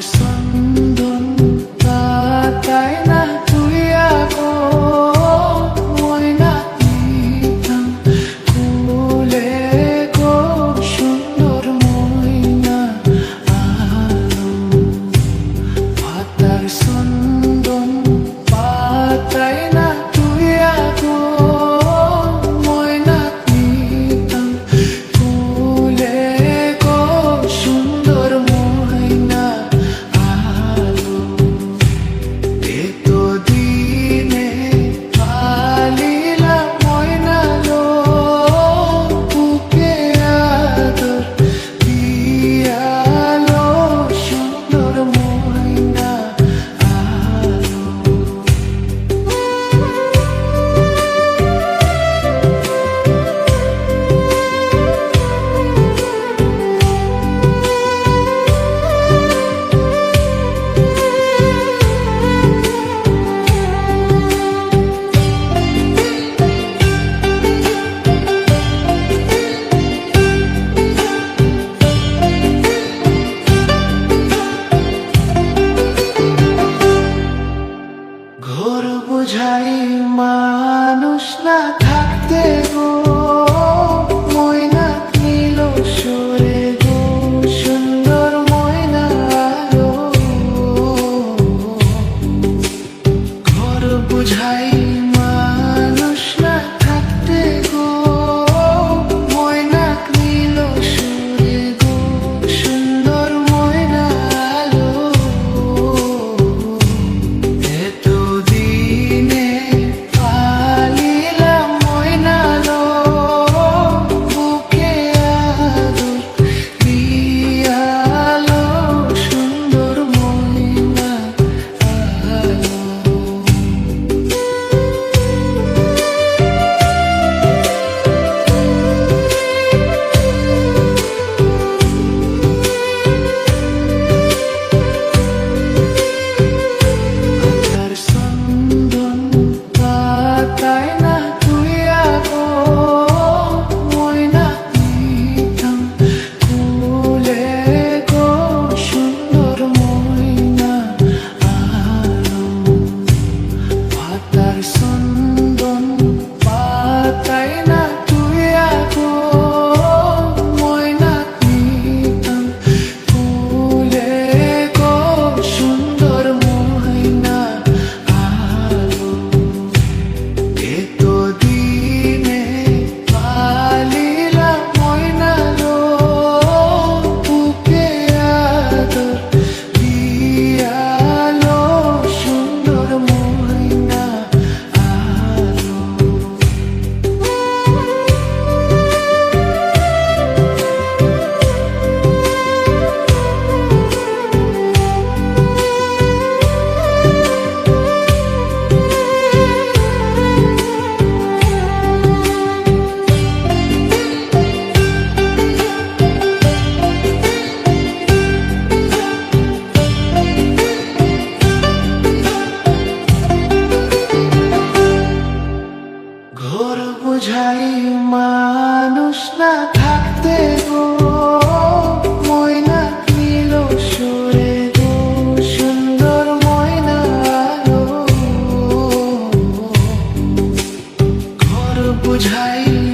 酸的 বোঝাই মানুষ না থাকতে বোঝাই মানুষ না থাকতে গো ময়না সুন্দর ময়না ঘর বুঝাই